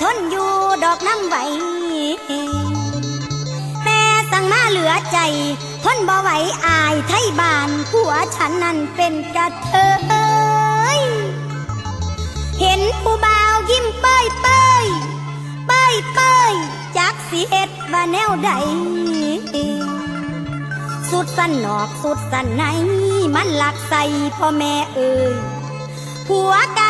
ทนอยู่ดอกน้ำไหวแต่สั่งมาเหลือใจ ทนบ่ไหวอายไทยบานผัวฉันนั้นเป็นกระเทยเห็นผู้บ่าวยิ้มเป้ยเป้ยเป้ยเป้ยจักสีเห็ดว่าแนวใดสุดสันนอกสุดสันในมันหลักใส่พ่อแม่เอ่ยผัวกัน